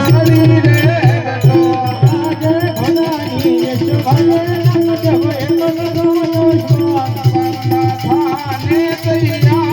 શરીરે બેઠો થાને તૈયાર